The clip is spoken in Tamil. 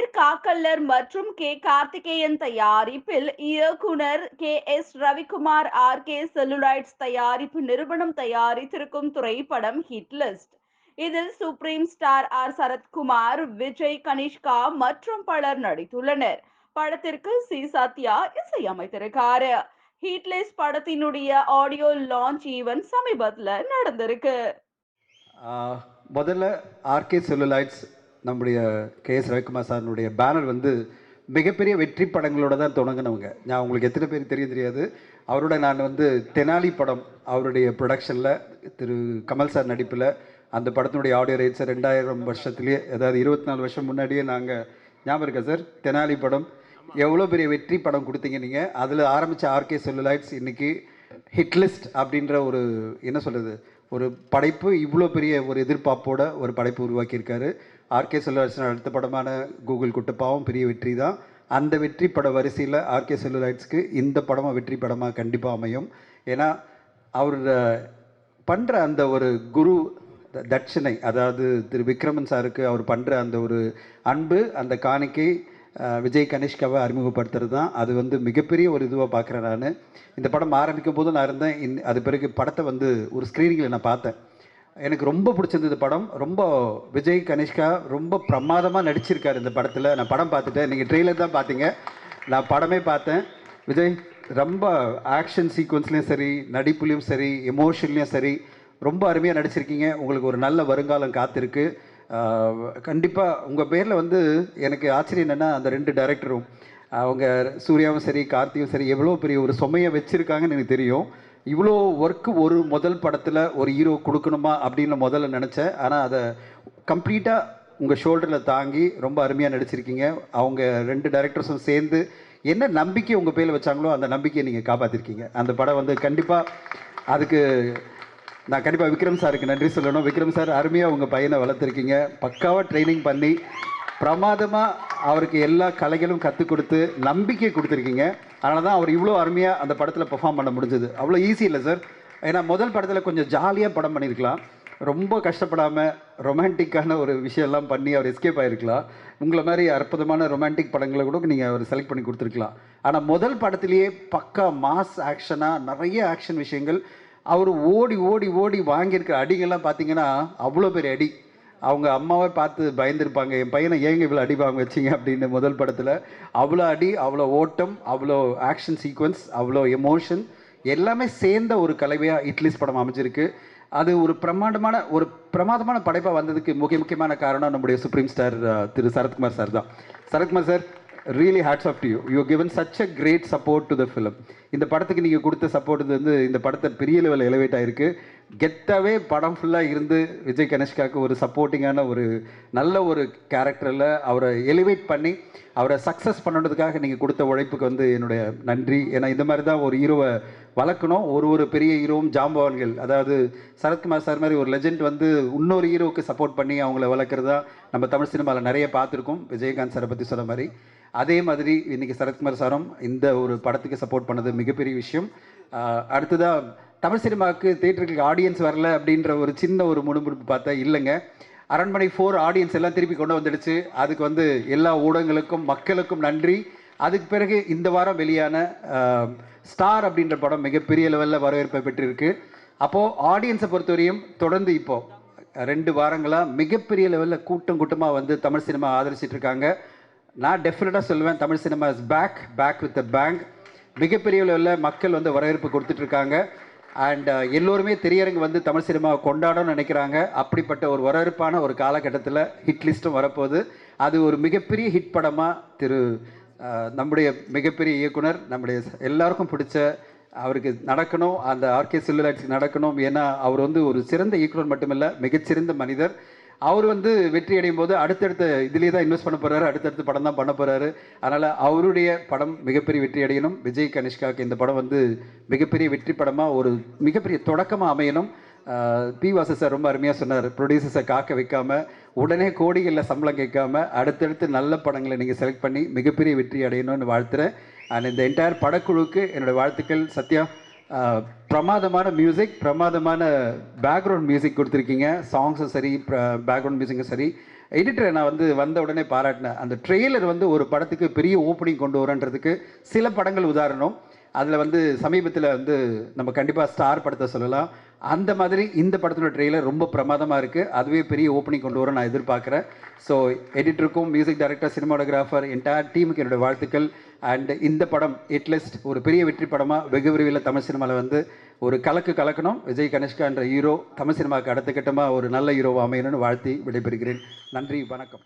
அமீர் காக்கல்லர் மற்றும் கே. கார்த்திகேயன் தயாரிப்பில் இயக்குனர் K. S. Ravikumar R. K. Celluloids தயாரிப்பு நிறுவனம் தயாரித்திருக்கும் திரைப்படம் ஹிட் லிஸ்ட். இதில் Supreme Star R. Sarathkumar Vijay Kanishka மற்றும் பலர் நடித்துள்ளனர். படத்திற்கு சி. சத்யா இசையமைத்திருக்காரு. ஹிட்லிஸ்ட் படத்தினுடைய ஆடியோ லான்ச் ஈவென்ட் சமீபத்தில் நடந்திருக்கு. முதல்ல ஆர்கே செல்லுலைட்ஸ் நம்முடைய கே எஸ் ரவிக்குமார் சாரினுடைய பேனர் வந்து மிகப்பெரிய வெற்றி படங்களோட தான் தொடங்கினவங்க. நான் உங்களுக்கு எத்தனை பேர் தெரியும் தெரியாது. அவரோட நான் வந்து தெனாலி படம் அவருடைய ப்ரொடக்ஷனில் திரு கமல் சார் நடிப்பில் அந்த படத்தினுடைய ஆடியோ ரைட்ஸை ரெண்டாயிரம் வருஷத்துலேயே அதாவது இருபத்தி நாலு வருஷம் முன்னாடியே நாங்கள் ஞாபகம் இருக்கா சார்? தெனாலி படம். எவ்வளோ பெரிய வெற்றி படம் கொடுத்தீங்க நீங்கள் அதில் ஆரம்பித்த ஆர்கே செல்லுலாய்ட்ஸ் இன்னைக்கு ஹிட்லிஸ்ட் அப்படின்ற ஒரு என்ன சொல்கிறது ஒரு படைப்பு இவ்வளோ பெரிய ஒரு எதிர்பார்ப்போட ஒரு படைப்பு உருவாக்கியிருக்காரு. ஆர்கே செல்லுலைட்ஸ் அடுத்த படமான கூகுள் குட்டப்பாவும் பெரிய வெற்றி தான். அந்த வெற்றி பட வரிசையில் ஆர்கே செல்லுலைட்ஸ்க்கு இந்த படமும் வெற்றி படமாக கண்டிப்பாக அமையும். ஏன்னா அவர் பண்ணுற அந்த ஒரு குரு த- தட்சிணை அதாவது திரு விக்ரமன் சாருக்கு அவர் பண்ணுற அந்த ஒரு அன்பு அந்த காணிக்கை விஜய் கனிஷ்காவை அறிமுகப்படுத்துறது தான். அது வந்து மிகப்பெரிய ஒரு இதுவாக பார்க்குறேன் நான். இந்த படம் ஆரம்பிக்கும் போது நான் இருந்தேன். இன் அது பிறகு படத்தை வந்து ஒரு ஸ்க்ரீனிங்கில் நான் பார்த்தேன். எனக்கு ரொம்ப பிடிச்சிருந்தது படம். ரொம்ப விஜய் கனிஷ்கா ரொம்ப பிரமாதமாக நடிச்சிருக்காரு இந்த படத்தில். நான் படம் பார்த்துட்டேன். நீங்கள் ட்ரெய்லர் தான் பார்த்தீங்க. நான் படமே பார்த்தேன். விஜய் ரொம்ப ஆக்ஷன் சீக்வன்ஸ்லேயும் சரி நடிப்புலேயும் சரி எமோஷன்லேயும் சரி ரொம்ப அருமையாக நடிச்சிருக்கீங்க. உங்களுக்கு ஒரு நல்ல வருங்காலம் காத்திருக்கு. கண்டிப்பாக உங்கள் பேரில் வந்து எனக்கு ஆச்சரியம் என்னென்னா அந்த ரெண்டு டேரக்டரும் அவங்க சூர்யாவும் சரி கார்த்தியும் சரி எவ்வளோ பெரிய ஒரு சுமையை வச்சுருக்காங்கன்னு எனக்கு தெரியும். இவ்வளோ ஒர்க்கு ஒரு முதல் படத்தில் ஒரு ஹீரோ கொடுக்கணுமா அப்படின்னு முதல்ல நினச்சேன். ஆனால் அதை கம்ப்ளீட்டாக உங்கள் ஷோல்டரில் தாங்கி ரொம்ப அருமையாக நடிச்சிருக்கீங்க. அவங்க ரெண்டு டைரக்டர்ஸும் சேர்ந்து என்ன நம்பிக்கை உங்கள் பேரில் வச்சாங்களோ அந்த நம்பிக்கையை நீங்கள் காப்பாற்றிருக்கீங்க அந்த படம் வந்து கண்டிப்பாக அதுக்கு நான் கண்டிப்பாக விக்ரம் சாருக்கு நன்றி சொல்லணும். விக்ரம் சார் அருமையாக உங்கள் பையனை வளர்த்துருக்கீங்க. பக்காவாக ட்ரைனிங் பண்ணி பிரமாதமாக அவருக்கு எல்லா கலைகளும் கற்றுக் கொடுத்து நம்பிக்கை கொடுத்துருக்கீங்க. அதனால தான் அவர் இவ்வளோ அருமையாக அந்த படத்தில் பெர்ஃபார்ம் பண்ண முடிஞ்சது. அவ்வளோ ஈஸி இல்லை சார் ஏன்னா முதல் படத்தில் கொஞ்சம் ஜாலியாக படம் பண்ணியிருக்கலாம் ரொம்ப கஷ்டப்படாமல் ரொமான்டிக்கான ஒரு விஷயம்லாம் பண்ணி அவர் எஸ்கேப் ஆகிருக்கலாம் உங்களை மாதிரி அற்புதமான ரொமான்டிக் படங்களை கூட நீங்கள் அவர் செலக்ட் பண்ணி கொடுத்துருக்கலாம். ஆனால் முதல் படத்துலேயே பக்கா மாஸ் ஆக்ஷனாக நிறைய ஆக்ஷன் விஷயங்கள். அவர் ஓடி ஓடி ஓடி வாங்கியிருக்கிற அடிகள்லாம் பார்த்தீங்கன்னா அவ்வளோ பெரிய அடி. அவங்க அம்மாவை பார்த்து பயந்துருப்பாங்க என் பையனை ஏங்க இவ்வளோ அடி வாங்க வச்சிங்க? அப்படின்னு முதல் படத்தில். அவ்வளோ அடி அவ்வளோ ஓட்டம் அவ்வளோ ஆக்ஷன் சீக்வன்ஸ் அவ்வளோ எமோஷன் எல்லாமே சேர்ந்த ஒரு கலவையாக இட்லிஸ் படம் அமைஞ்சிருக்கு. அது ஒரு பிரமாண்டமான ஒரு பிரமாதமான படைப்பாக வந்ததுக்கு முக்கிய முக்கியமான காரணம் நம்முடைய supreme star Thiru Sarathkumar sir தான். Sarathkumar sir really hats off to you you given such a great support to the film இந்த படத்துக்கு நீங்கள் கொடுத்த சப்போர்ட் வந்து இந்த படத்தை பெரிய லெவலில் எலிவேட் ஆகிருக்கு கெத்தாவே படம் ஃபுல்லாக இருந்து விஜய் கணேஷ்காக்கு ஒரு சப்போர்ட்டிங்கான ஒரு நல்ல ஒரு கேரக்டரில் அவரை எலிவேட் பண்ணி அவரை சக்ஸஸ் பண்ணுறதுக்காக நீங்கள் கொடுத்த உழைப்புக்கு வந்து என்னுடைய நன்றி. ஏன்னா இந்த மாதிரி தான் ஒரு ஹீரோவை வளர்க்கணும். ஒரு ஒரு பெரிய ஹீரோவும் ஜாம்பவான்கள் அதாவது சரத்குமார் சார் மாதிரி ஒரு லெஜெண்ட் வந்து இன்னொரு ஹீரோவுக்கு சப்போர்ட் பண்ணி அவங்கள வளர்க்குறதா நம்ம தமிழ் சினிமாவில் நிறைய பார்த்துருக்கோம். விஜயகாந்த் சாரை பற்றி சொன்ன மாதிரி. அதே மாதிரி இன்னைக்கு சரத்குமார் சாரும் இந்த ஒரு படத்துக்கு சப்போர்ட் பண்ணது மிகப்பெரிய விஷயம். அடுத்ததாக தமிழ் சினிமாவுக்கு தேட்டருக்கு ஆடியன்ஸ் வரல அப்படின்ற ஒரு சின்ன ஒரு முணுமுணுப்பு பார்த்தா இல்லைங்க. அரண்மனை ஃபோர் ஆடியன்ஸ் எல்லாம் திருப்பி கொண்டு வந்துடுச்சு. அதுக்கு வந்து எல்லா ஊடகங்களுக்கும் மக்களுக்கும் நன்றி. அதுக்கு பிறகு இந்த வாரம் வெளியான ஸ்டார் அப்படின்ற படம் மிகப்பெரிய லெவலில் வரவேற்பை பெற்றிருக்கு. அப்போது ஆடியன்ஸை பொறுத்தவரையும் தொடர்ந்து இப்போது ரெண்டு வாரங்களாக மிகப்பெரிய லெவலில் கூட்டம் கூட்டமாக வந்து தமிழ் சினிமா ஆதரிச்சிட்ருக்காங்க நான் டெஃபினட்டாக சொல்லுவேன் Tamil cinema is back back with bang மிகப்பெரிய அளவில் மக்கள் வந்து வரவேற்பு கொடுத்துட்ருக்காங்க அண்ட் uh, எல்லோருமே திரையரங்கு வந்து தமிழ் சினிமாவை கொண்டாடணும்னு நினைக்கிறாங்க. அப்படிப்பட்ட ஒரு வரவேற்பான ஒரு காலகட்டத்தில் ஹிட் லிஸ்ட்டும் வரப்போகுது. அது ஒரு மிகப்பெரிய ஹிட் படமாக திரு uh, நம்முடைய மிகப்பெரிய இயக்குனர் நம்முடைய எல்லாருக்கும் பிடிச்ச அவருக்கு நடக்கணும். அந்த ஆர்கே சில்லுலாட்ஸுக்கு நடக்கணும். ஏன்னா அவர் வந்து ஒரு சிறந்த இயக்குனர் மட்டுமில்லை மிகச்சிறந்த மனிதர். அவர் வந்து வெற்றி அடையும் போது அடுத்தடுத்த இதுலேயே தான் இன்வெஸ்ட் பண்ண போறாரு அடுத்தடுத்த படம் தான் பண்ண போறாரு. அதனால அவருடைய படம் மிகப்பெரிய வெற்றி அடையணும். விஜய் கனிஷ்காக்கு இந்த படம் வந்து மிகப்பெரிய வெற்றி படமாக ஒரு மிகப்பெரிய தொடக்கமாக அமையணும். பி வாசு சார் ரொம்ப அருமையாக சொன்னார். ப்ரொடியூசர்ஸை காக்க வைக்காம உடனே கோடிகளில் சம்பளம் கேட்காம அடுத்தடுத்து நல்ல படங்களை நீங்கள் செலக்ட் பண்ணி மிகப்பெரிய வெற்றி அடையணும்னு வாழ்த்துறேன். அண்ட் இந்த என்டையர் படக்குழுவுக்கு என்னோட வாழ்த்துக்கள். சத்யா. பிரமாதமான மியூசிக் பிரமாதமான பேக்ரவுண்ட் மியூசிக் கொடுத்துருக்கீங்க. சாங்ஸும் சரி பேக்ரவுண்ட் மியூசிக்கும் சரி. எடிட்டரை நான் வந்து வந்த உடனே பாராட்டினேன். அந்த ட்ரெய்லர் வந்து ஒரு படத்துக்கு பெரிய ஓப்பனிங் கொண்டு வரன்றதுக்கு சில படங்கள் உதாரணம். அதில் வந்து சமீபத்தில் வந்து நம்ம கண்டிப்பாக ஸ்டார் படத்தை சொல்லலாம். அந்த மாதிரி இந்த படத்தோட ட்ரெய்லர் ரொம்ப பிரமாதமாக இருக்குது அதுவே பெரிய ஓப்பனிங் கொண்டு வர நான் எதிர்பார்க்குறேன். ஸோ எடிட்டருக்கும் மியூசிக் டைரக்டர் சினிமாடோகிராஃபர் என்டையர் டீமுக்கு என்னுடைய வாழ்த்துக்கள். அண்ட் இந்த படம் எட்லீஸ்ட் ஒரு பெரிய வெற்றி படமாக வெகு விரைவில் தமிழ் சினிமாவில் வந்து ஒரு கலக்கு கலக்கணும். விஜய் கனிஷ்கா என்ற ஹீரோ தமிழ் சினிமாவுக்கு அடுத்த கட்டமாக ஒரு நல்ல ஹீரோவாக அமையணும்னு வாழ்த்தி விடைபெறுகிறேன். நன்றி வணக்கம்.